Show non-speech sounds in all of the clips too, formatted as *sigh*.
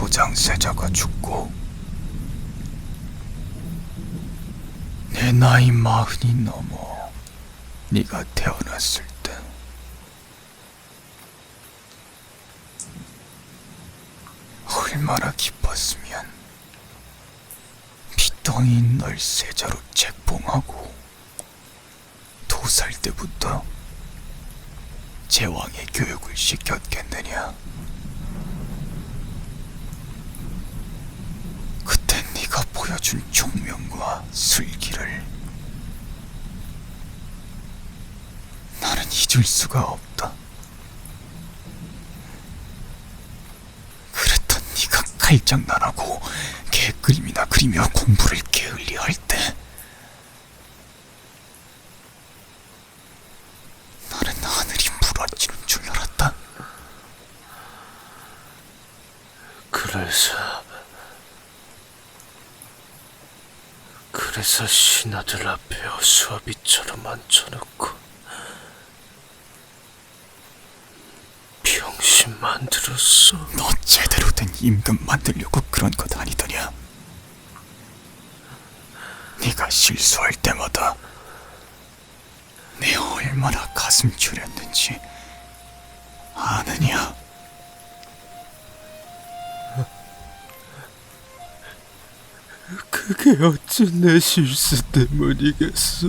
교장세자가 죽고 내 나이 마흔이 넘어 네가 태어났을 때 얼마나 기뻤으면 피덩이인 널 세자로 책봉하고 두 살 때부터 제왕의 교육을 시켰겠느냐 그때 네가 보여준 총명과 슬기를 나는 잊을 수가 없다. 그랬던 네가 칼장난하고 개그림이나 그리며 공부를 게을리할 때 나는 하늘이 무너지는 줄 알았다. 그래서 그래서 신하들 앞에 수아비처럼 앉혀놓고 병신 만들었어. 너 제대로 된 임금 만들려고 그런 것 아니더냐? 네가 실수할 때마다 내 얼마나 가슴 졸였는지 아느냐? 그게 어찌 내 실수 때문이겠어?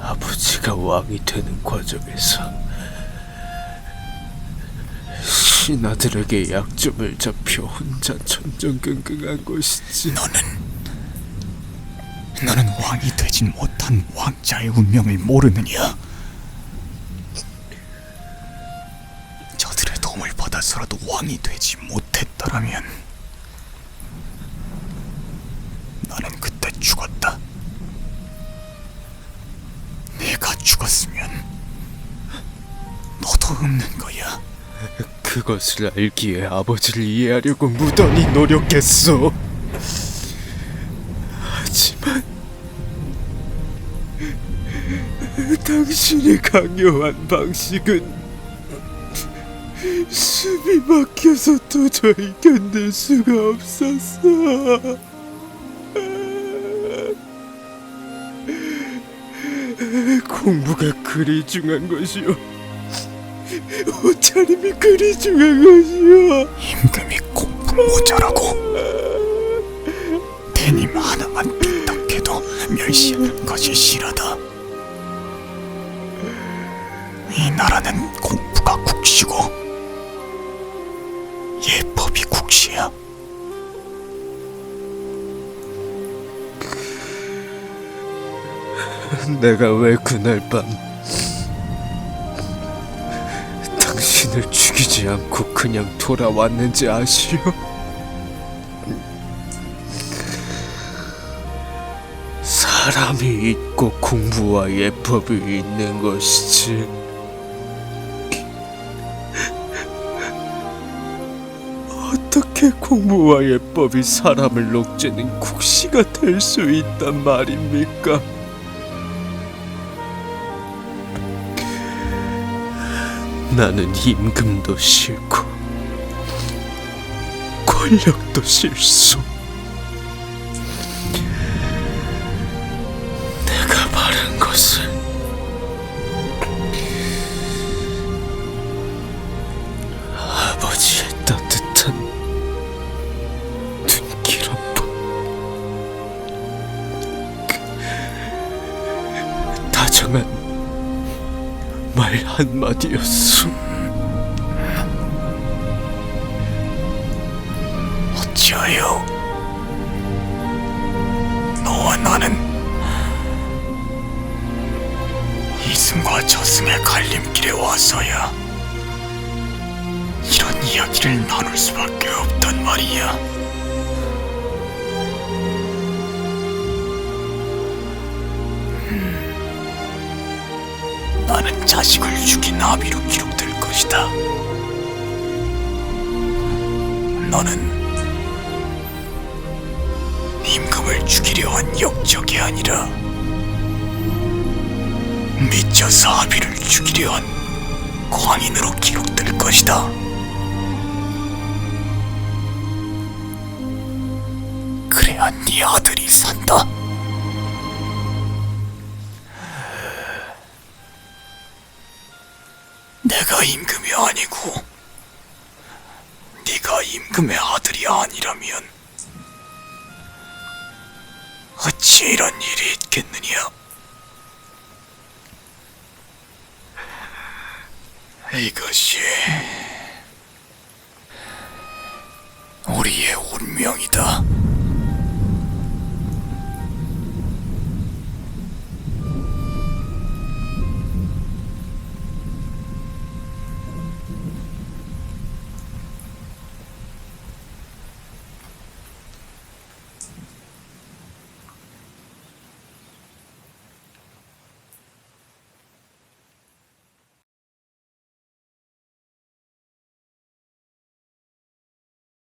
아버지가 왕이 되는 과정에서 신하들에게 약점을 잡혀 혼자 전전긍긍한 것이지. 너는 너는 왕이 되진 못한 왕자의 운명을 모르느냐? 받아서라도 왕이 되지 못했더라면 나는 그때 죽었다. 내가 죽었으면 너도 없는 거야. 그것을 알기에 아버지를 이해하려고 무던히 노력했어. 하지만 당신의 강요한 방식은 숨이 막혀서 도저히 견딜 수가 없었어. 공부가 그리 중요한 것이오. 옷차림이 그리 중요한 것이오. 임금이 공부 모자라고 대님 하나만 삐딱해도 멸시하는 것이 싫어다. 이 나라는 공부가 국시고 *laughs* 내가 왜 그날 밤 당신을 죽이지 않고 그냥 돌아왔는지 아시오? 사람이 있고 공부와 예법이 있는 것이지 어떻게 공부와 예법이 사람을 녹죄는 국시가 될 수 있단 말입니까? 나는 임금도 싫고 권력도 싫소. 내가 바란 것은 아버지의 따뜻한 눈길 한 번, 그 다정한 말 한마디였소. 어찌하여 너와 나는 이승과 저승의 갈림길에 와서야 이런 이야기를 나눌 수밖에 없단 말이야. 나는 자식을 죽인 아비로 기록될 것이다. 너는 임금을 죽이려 한 역적이 아니라 미쳐서 아비를 죽이려 한 광인으로 기록될 것이다. 그래야 네 아들이 산다. 내가 임금이 아니고 네가 임금의 아들이 아니라면 어찌 이런 일이 있겠느냐? 이것이 우리의 운명이다.